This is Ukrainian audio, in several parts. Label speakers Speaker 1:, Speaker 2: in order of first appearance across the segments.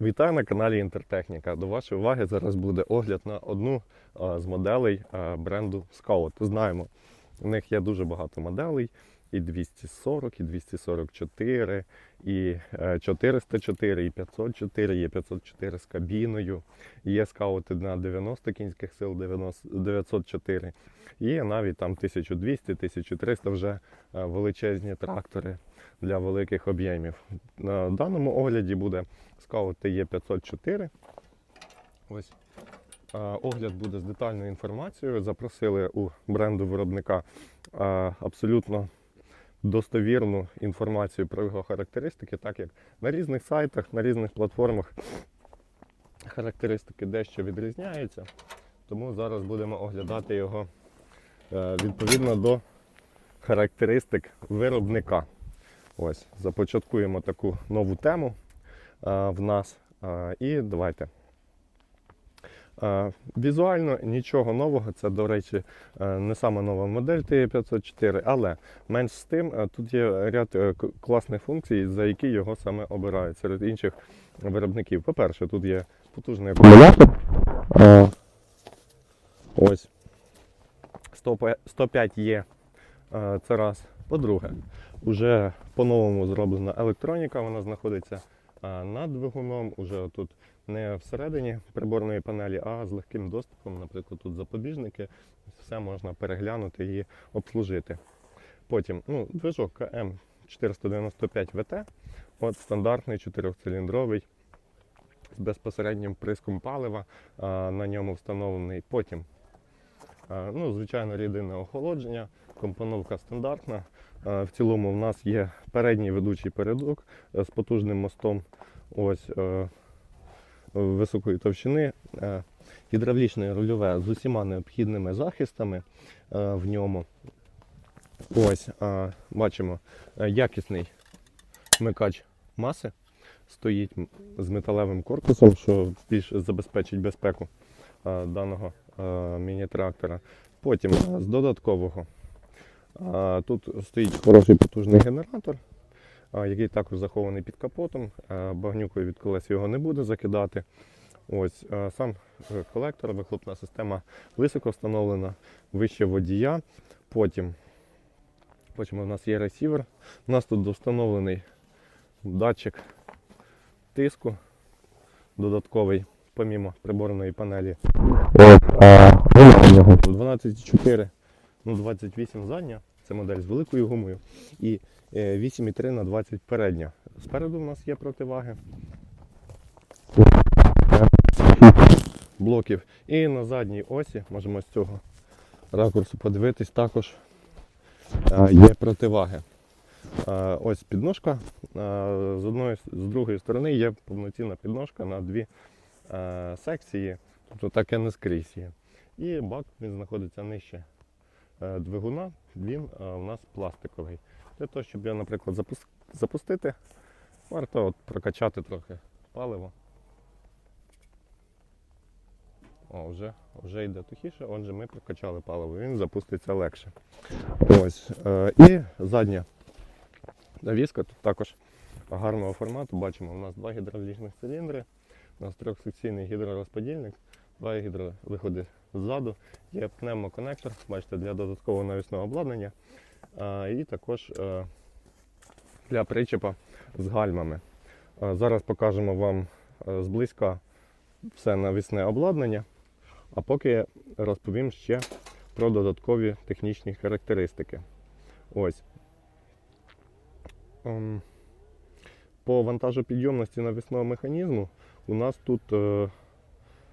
Speaker 1: Вітаю на каналі Інтертехніка. До вашої уваги зараз буде огляд на одну з моделей бренду Scout. Знаємо, у них є дуже багато моделей. І 240, і 244, і е, 404, і 504, є 504 з кабіною, є скаути на 90 кінських сил 90, 904, є навіть там 1200, 1300 вже е, величезні трактори для великих об'ємів. На даному огляді буде скаут TE504. Ось. Е, Огляд буде з детальною інформацією. Запросили у бренду виробника е, абсолютно достовірну інформацію про його характеристики, так як на різних сайтах, на різних платформах характеристики дещо відрізняються. Тому зараз будемо оглядати його е, відповідно до характеристик виробника. Ось, започаткуємо таку нову тему е, в нас. Е, і давайте. Е, Візуально нічого нового, це, до речі, е, не сама нова модель TE504, але менш з тим, е, тут є ряд класних функцій, за які його саме обирають серед інших виробників. По-перше, тут є потужний акумулятор. Ось 105 105 є. Це раз. По-друге, уже по-новому зроблена електроніка, вона знаходиться е, над двигуном, уже тут не всередині приборної панелі, а з легким доступом. Наприклад, тут запобіжники, все можна переглянути і обслужити. Потім ну, движок КМ 495 ВТ, от стандартний чотирьохциліндровий з безпосереднім приском палива а, на ньому встановлений. Потім, а, ну, звичайно, рідинне охолодження, компоновка стандартна. А, В цілому в нас є передній ведучий передок е, з потужним мостом. Ось е, високої товщини, е, гідравлічне рульове з усіма необхідними захистами е, в ньому. Ось, бачимо, якісний вмикач маси стоїть з металевим корпусом, що більш забезпечить безпеку даного міні-трактора. Потім з додаткового тут стоїть хороший потужний генератор, який також захований під капотом. Багнюкою від колес його не буде закидати. Ось сам е, колектор, вихлопна система високо встановлена, вище водія. Потім, потім у нас є ресівер. У нас тут встановлений датчик тиску додатковий, помімо приборної панелі. От, а, вона у нього 12,4, ну 28 задня. Це модель з великою гумою. І е, 8,3 на 20 передня. Спереду в нас є противаги. Блоків. І на задній осі, можемо з цього ракурсу подивитись, також е, є противаги. Е, Ось підножка. Е, З одної з другої сторони є повноцінна підножка на дві е, секції, тобто таке не скрізь є. І бак він знаходиться нижче е, двигуна, він е, у нас пластиковий. Для того, щоб його, наприклад, запустити, варто от прокачати трохи паливо. О, вже, вже йде тухіше, отже, ми прокачали паливо, він запуститься легше. Ось. Е, і задня навіска тут також гарного формату. Бачимо, у нас два гідравлічних циліндри, у нас трьохсекційний гідророзподільник, два гідровиходи ззаду, є пневмоконектор, бачите, для додаткового навісного обладнання. І також е, для причепа з гальмами. Зараз покажемо вам е, зблизька все навісне обладнання, а поки розповім ще про додаткові технічні характеристики. Ось. Ем, По вантажопідйомності навісного механізму у нас тут е,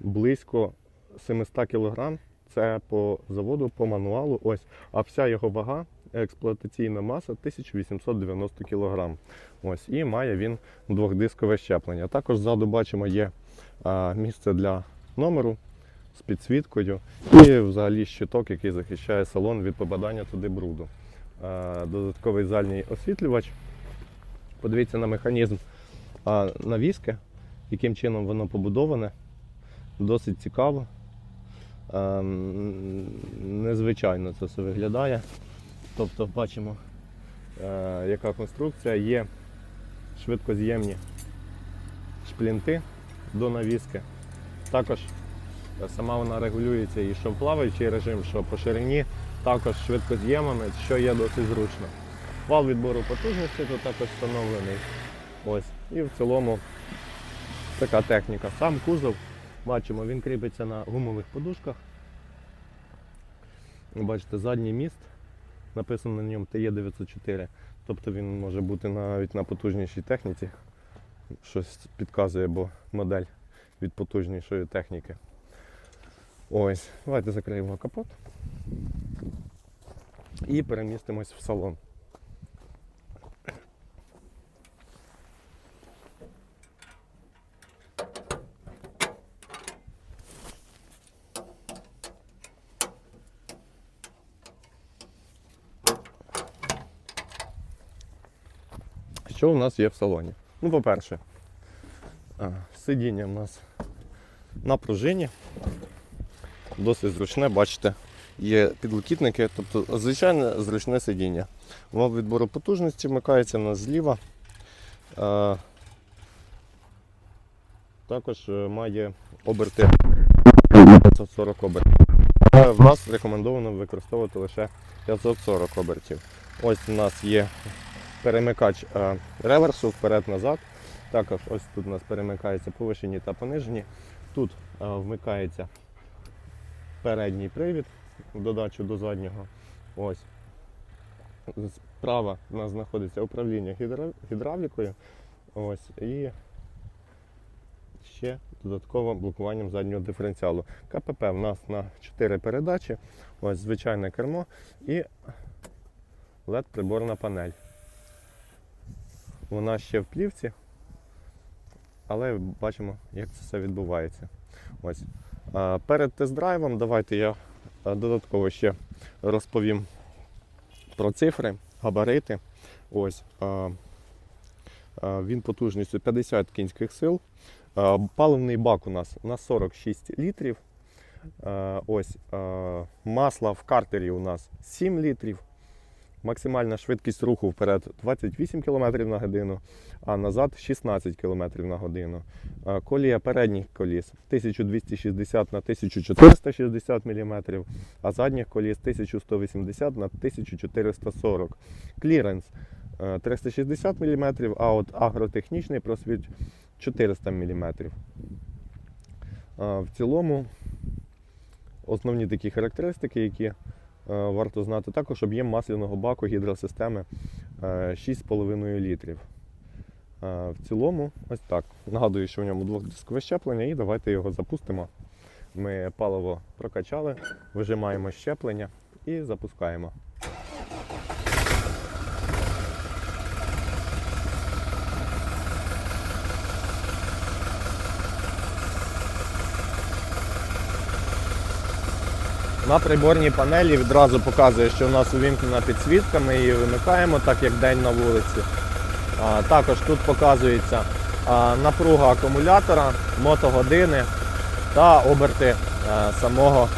Speaker 1: близько 700 кг. Це по заводу, по мануалу. Ось. А вся його вага, експлуатаційна маса 1890 кг. Ось. І має він двохдискове щеплення. Також ззаду бачимо є місце для номеру з підсвіткою і взагалі щиток, який захищає салон від попадання туди бруду. Додатковий задній освітлювач. Подивіться на механізм навіски, яким чином воно побудоване. Досить цікаво. А, м, Незвичайно це все виглядає. Тобто бачимо, е, яка конструкція є швидкоз'ємні шплінти до навіски. Також е, сама вона регулюється і що плаваючий режим, що по ширині, також швидкоз'ємами, що є досить зручно. Вал відбору потужності тут також встановлений. Ось. І в цілому така техніка. Сам кузов, бачимо, він кріпиться на гумових подушках. Бачите, задній міст, написано на ньому ТЕ904. Тобто він може бути навіть на потужнішій техніці. Щось підказує, бо модель від потужнішої техніки. Ось, давайте закриємо капот і перемістимось в салон. Що у нас є в салоні? Ну, по-перше, сидіння у нас на пружині. Досить зручне, бачите, є підлокітники, тобто звичайне зручне сидіння. Вал відбору потужності вмикається в нас зліва. Також е, має оберти 540 обертів. В нас рекомендовано використовувати лише 540 обертів. Ось у нас є перемикач е, реверсу вперед-назад. Також ось тут у нас перемикається повишені та понижені. Тут е, вмикається передній привід в додачу до заднього. Ось. Справа у нас знаходиться управління гідравлікою. Ось. І ще додатково блокуванням заднього диференціалу. КПП в нас на 4 передачі. Ось звичайне кермо і LED приборна панель. Вона ще в плівці, але бачимо, як це все відбувається. Ось. Перед тест-драйвом давайте я додатково ще розповім про цифри, габарити. Ось. Він потужністю 50 кінських сил. Паливний бак у нас на 46 літрів. Ось. а, Масла в картері у нас 7 літрів. Максимальна швидкість руху вперед 28 км на годину, а назад 16 км на годину. Колія передніх коліс 1260 на 1460 мм, а задніх коліс 1180 на 1440 Кліренс е, 360 мм, а от агротехнічний просвіт 400 мм. В цілому основні такі характеристики, які е, варто знати, також об'єм масляного баку гідросистеми е, 6,5 літрів. Е, В цілому, ось так. Нагадую, що в ньому двохдискове щеплення, і давайте його запустимо. Ми паливо прокачали, вижимаємо щеплення і запускаємо. На приборній панелі відразу показує, що у нас увімкнена підсвітка, ми її вимикаємо, так як день на вулиці. Також тут показується напруга акумулятора, мотогодини та оберти е, самого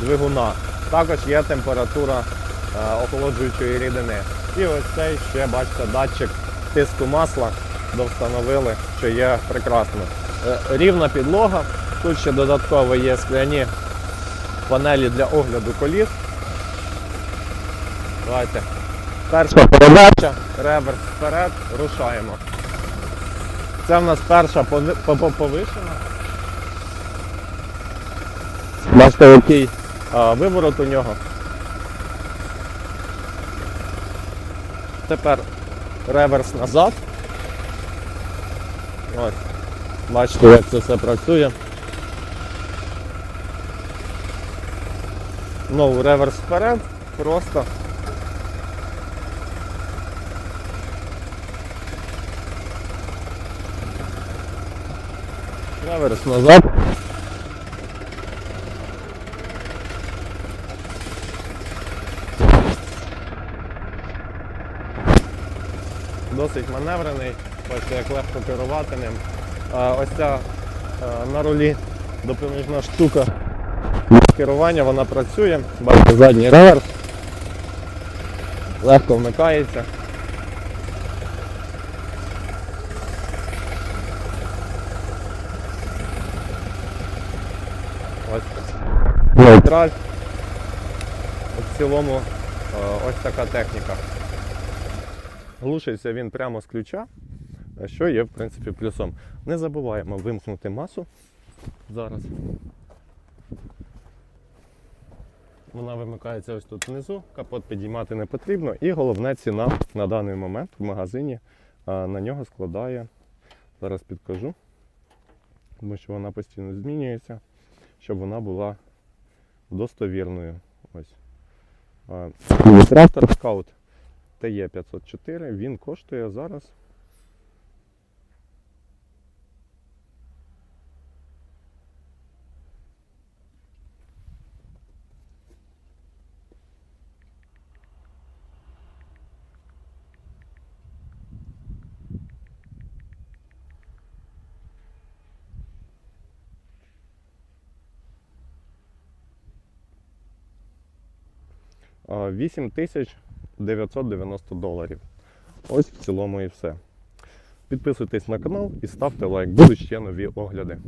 Speaker 1: двигуна. Також є температура е, охолоджуючої рідини. І ось цей ще бачите датчик тиску масла довстановили, що є прекрасно. Е, Рівна підлога. Тут ще додатково є скляні панелі для огляду коліс. Давайте. Перша передача, реверс вперед, рушаємо. Це в нас перша пови- по- по- повишена. Бачите, який виворот у нього. Тепер реверс назад. Ось. Бачите, як це все працює. Знову реверс вперед, просто. Реверс назад. Досить маневрений, бачите, як легко керувати ним. Ось ця на рулі допоміжна штука керування, вона працює. Бачите, задній реверс. Легко вмикається. Нейтраль. В цілому е, ось така техніка. Глушиться він прямо з ключа, що є в принципі плюсом. Не забуваємо вимкнути масу зараз. Вона вимикається ось тут внизу, капот підіймати не потрібно. І головне ціна на даний момент в магазині на нього складає, зараз підкажу, тому що вона постійно змінюється, щоб вона була достовірною. Ось. Трактор Scout TE504, він коштує зараз. 8990 доларів. Ось в цілому і все. Підписуйтесь на канал і ставте лайк. Будуть ще нові огляди.